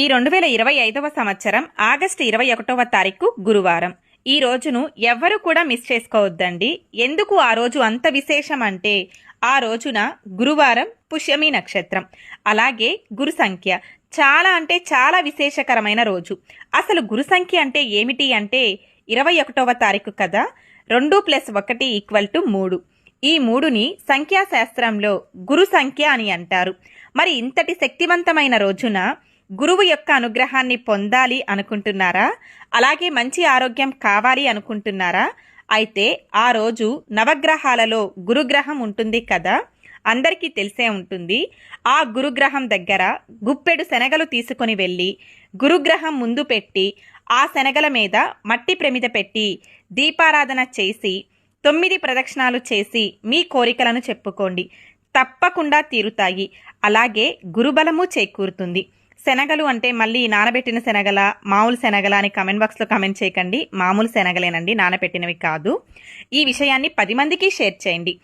ఈ రెండు వేల ఇరవై ఐదవ సంవత్సరం ఆగస్టు ఇరవై ఒకటవ తారీఖు గురువారం. ఈ రోజును ఎవ్వరూ కూడా మిస్ చేసుకోవద్దండి. ఎందుకు ఆ రోజు అంత విశేషం అంటే ఆ రోజున గురువారం పుష్యమి నక్షత్రం. అలాగే గురు సంఖ్య. చాలా అంటే చాలా విశేషకరమైన రోజు. అసలు గురు సంఖ్య అంటే ఏమిటి అంటే ఇరవై ఒకటవ తారీఖు కదా రెండు ప్లస్ ఒకటి ఈక్వల్ టు మూడు. ఈ మూడుని సంఖ్యాశాస్త్రంలో గురు సంఖ్య అని అంటారు. మరి ఇంతటి శక్తివంతమైన రోజున గురువు యొక్క అనుగ్రహాన్ని పొందాలి అనుకుంటున్నారా? అలాగే మంచి ఆరోగ్యం కావాలి అనుకుంటున్నారా? అయితే ఆ రోజు నవగ్రహాలలో గురుగ్రహం ఉంటుంది కదా? అందరికీ తెలిసే ఉంటుంది. ఆ గురుగ్రహం దగ్గర గుప్పెడు శనగలు తీసుకొని వెళ్ళి గురుగ్రహం ముందు పెట్టి ఆ శనగల మీద మట్టి ప్రమిద పెట్టి దీపారాధన చేసి తొమ్మిది ప్రదక్షిణాలు చేసి మీ కోరికలను చెప్పుకోండి. తప్పకుండా తీరుతాయి. అలాగే గురుబలము చేకూరుతుంది. శనగలు అంటే మళ్ళీ నానబెట్టిన శనగల మామూలు శనగల అని కమెంట్ బాక్స్లో కమెంట్ చేయకండి. మామూలు శనగలేనండి నానబెట్టినవి కాదు. ఈ విషయాన్ని పది మందికి షేర్ చేయండి.